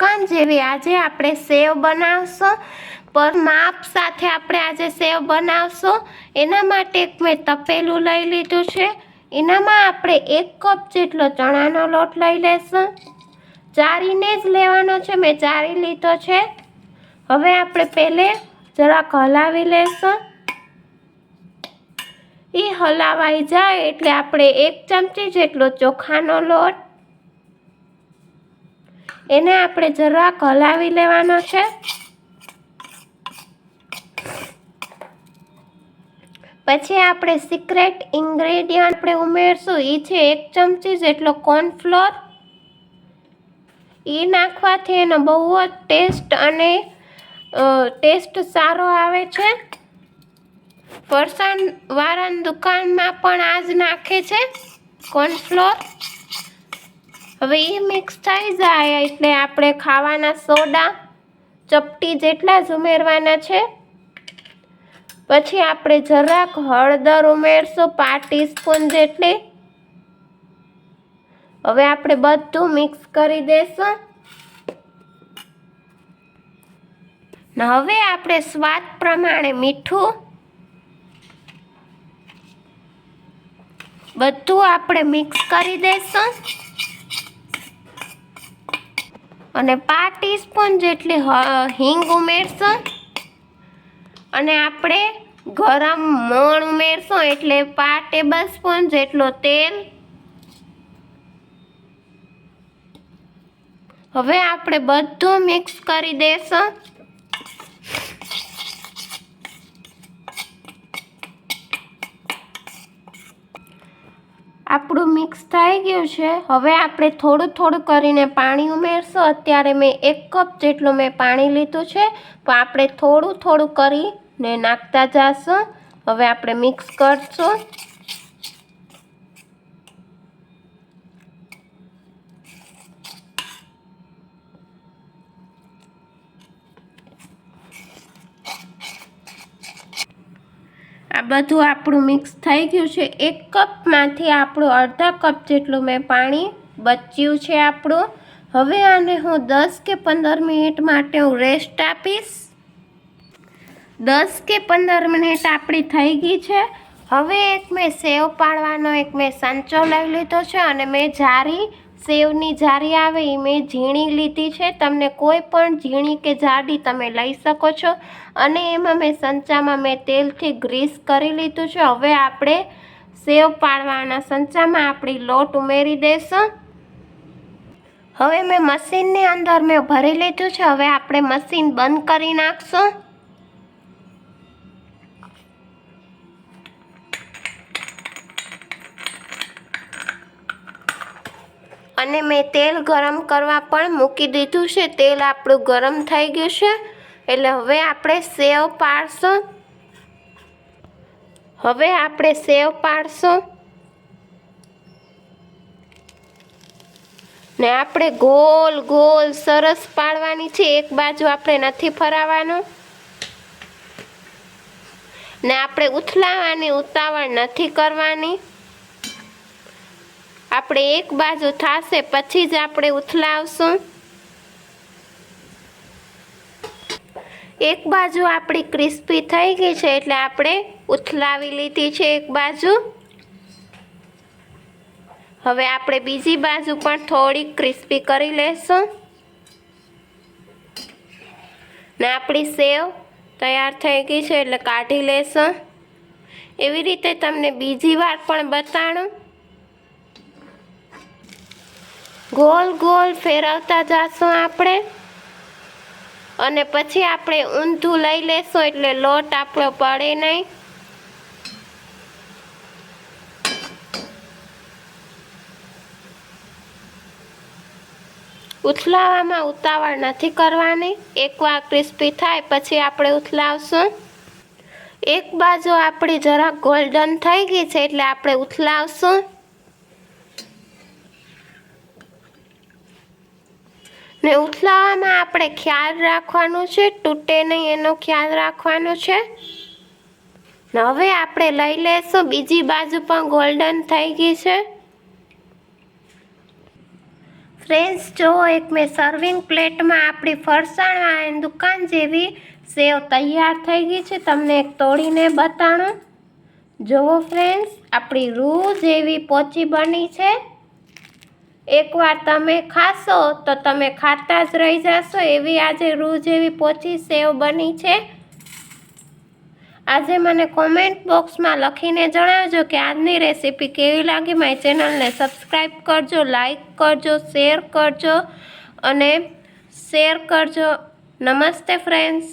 દુકાન જેવી આજે આપણે સેવ બનાવશું. પર માપ સાથે આપણે આજે સેવ બનાવશું. એના માટે મેં તપેલું લઈ લીધું છે. એનામાં આપણે એક કપ જેટલો ચણાનો લોટ લઈ લેશું. ચારીને જ લેવાનો છે, મેં ચારી લીધો છે. હવે આપણે પહેલે જરાક હલાવી લેશું. એ હલાવાઈ જાય એટલે આપણે એક ચમચી જેટલો ચોખાનો લોટ એને આપણે જરાક હલાવી લેવાનો છે. પછી આપણે સિક્રેટ ઇન્ગ્રેડિયન્ટ આપણે ઉમેરશું. એ છે એક ચમચી જેટલો કોર્નફ્લોર એ નાખવાથી એનો બહુ જ ટેસ્ટ અને ટેસ્ટ સારો આવે છે. ફરસાણ વાળાની દુકાનમાં પણ આ જ નાખે છે કોર્નફ્લોર હવે એ મિક્સ થઈ જાય એટલે આપણે ખાવાના સોડા, ચપટી જેટલા જ ઉમેરવાના છે. પછી આપણે જરાક હળદર ઉમેરશું, પાંચ ટીસ્પૂન જેટલી. હવે આપણે બધું મિક્સ કરી દેશું. હવે આપણે સ્વાદ પ્રમાણે મીઠું. બધું આપણે મિક્સ કરી દઈશું અને પાંચ ટીસ્પૂન જેટલી હિંગ ઉમેરશું. અને આપણે ગરમ મોણ ઉમેરશું એટલે પાંચ ટેબલ સ્પૂન જેટલો તેલ. હવે આપણે બધું મિક્સ કરી દઈશું આપણું મિક્સ થઈ ગયું છે. હવે આપણે થોડું થોડું કરીને પાણી ઉમેરશું. અત્યારે મેં એક કપ જેટલું મેં પાણી લીધું છે. તો આપણે થોડું થોડું કરીને નાખતા જઈશું હવે આપણે મિક્સ કરશું. બધું આપણું મિક્સ થઈ ગયું છે. એક કપમાંથી આપણું અડધા કપ જેટલું મેં પાણી બચ્યું છે આપણું. હવે આને હું દસ કે પંદર મિનિટ માટે હું રેસ્ટ આપીશ. દસ કે પંદર મિનિટ આપણી થઈ ગઈ છે. હવે એક મેં સેવ પાડવાનો, એક મેં સંચો લઈ લીધો છે અને મેં જારી સેવની જારી આવે એ મેં ઝીણી લીધી છે. તમને કોઈ પણ ઝીણી કે જાડી તમે લઈ શકો છો. અને એમાં મેં સંચામાં મેં તેલથી ગ્રીસ કરી લીધું છે. હવે આપણે સેવ પાડવાના સંચામાં આપણી લોટ ઉમેરી દઈશું હવે મેં મશીનની અંદર મેં ભરી લીધું છે. હવે આપણે મશીન બંધ કરી નાખશું. અને મેં તેલ ગરમ કરવા પણ મૂકી દીધું છે. તેલ આપણું ગરમ થઈ ગયું છે. એટલે હવે આપણે સેવ પાડશું. હવે આપણે સેવ પાડશું. ને આપણે ગોલ ગોલ સરસ પાડવાની છે. એક બાજુ આપણે નથી ફરાવાનું. ને આપણે ઉથલાવાની, ઉતાવળ નથી કરવાની. આપણે એક બાજુ થાશે, પછી જ આપણે ઉથલાવશું. એક બાજુ આપણી ક્રિસ્પી થઈ ગઈ છે, એટલે આપણે ઉથલાવી લીધી છે એક બાજુ. હવે આપણે બીજી બાજુ પણ થોડી ક્રિસ્પી કરી લેશું. ને આપણી સેવ તૈયાર થઈ ગઈ છે, એટલે કાઢી લેશું. એવી રીતે તમને બીજી વાર પણ બતાડું ગોલ ગોલ ફેરવતા જશું આપણે. અને પછી આપણે ઊંધું લઈ લેશું એટલે લોટ આપણો પડે નહીં. ઉથલાવામાં ઉતાવળ નથી કરવાની. એકવાર ક્રિસ્પી થાય પછી આપણે ઉથલાવશું. એક બાજુ આપણી જરાક ગોલ્ડન થઈ ગઈ છે એટલે આપણે ઉથલાવશું. ને ઉથલાવામાં આપણે ખ્યાલ રાખવાનો છે, તૂટે નહીં એનો ખ્યાલ રાખવાનો છે. ને હવે આપણે લઈ લેશું, બીજી બાજુ પણ ગોલ્ડન થઈ ગઈ છે. ફ્રેન્ડ્સ જો એક મેં સર્વિંગ પ્લેટમાં આપણી ફરસાણ દુકાન જેવી સેવ તૈયાર થઈ ગઈ છે, તમને એક તોડીને બતાણું. જુઓ ફ્રેન્ડ્સ આપણી રૂ જેવી પોચી બની છે. એકવાર તમે ખાશો તો તમે ખાતા જ રહી જશો એવી આજે રૂ જેવી પોચી સેવ બની છે. આજે મને કોમેન્ટ બોક્સમાં લખીને જણાવજો કે આજની રેસીપી કેવી લાગી. મારી ચેનલને સબસ્ક્રાઈબ કરજો લાઈક કરજો શેર કરજો અને શેર કરજો. નમસ્તે ફ્રેન્ડ્સ